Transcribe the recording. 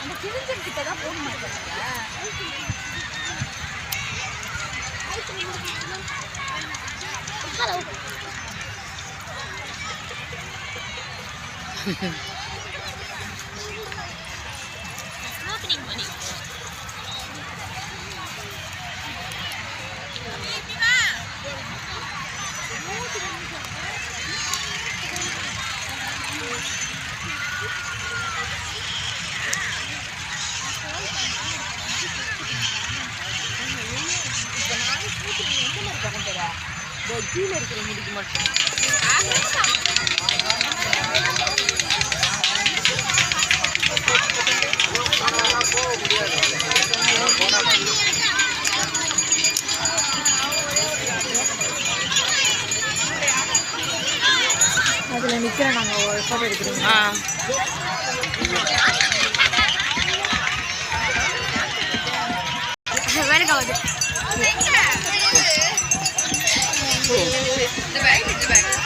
அந்த கிழிஞ்சல் கிட்ட தான் போக மாட்டாங்க ஹலோ ஓப்பனிங் பண்ணி கீழே இருக்கிற முடிக்கு மட்டும். அதில் நிற்கிறேன் நாங்கள் ஃபோட்டோ எடுக்கிறோம். ஆ. வேலைக்கு ஆகுது. আছে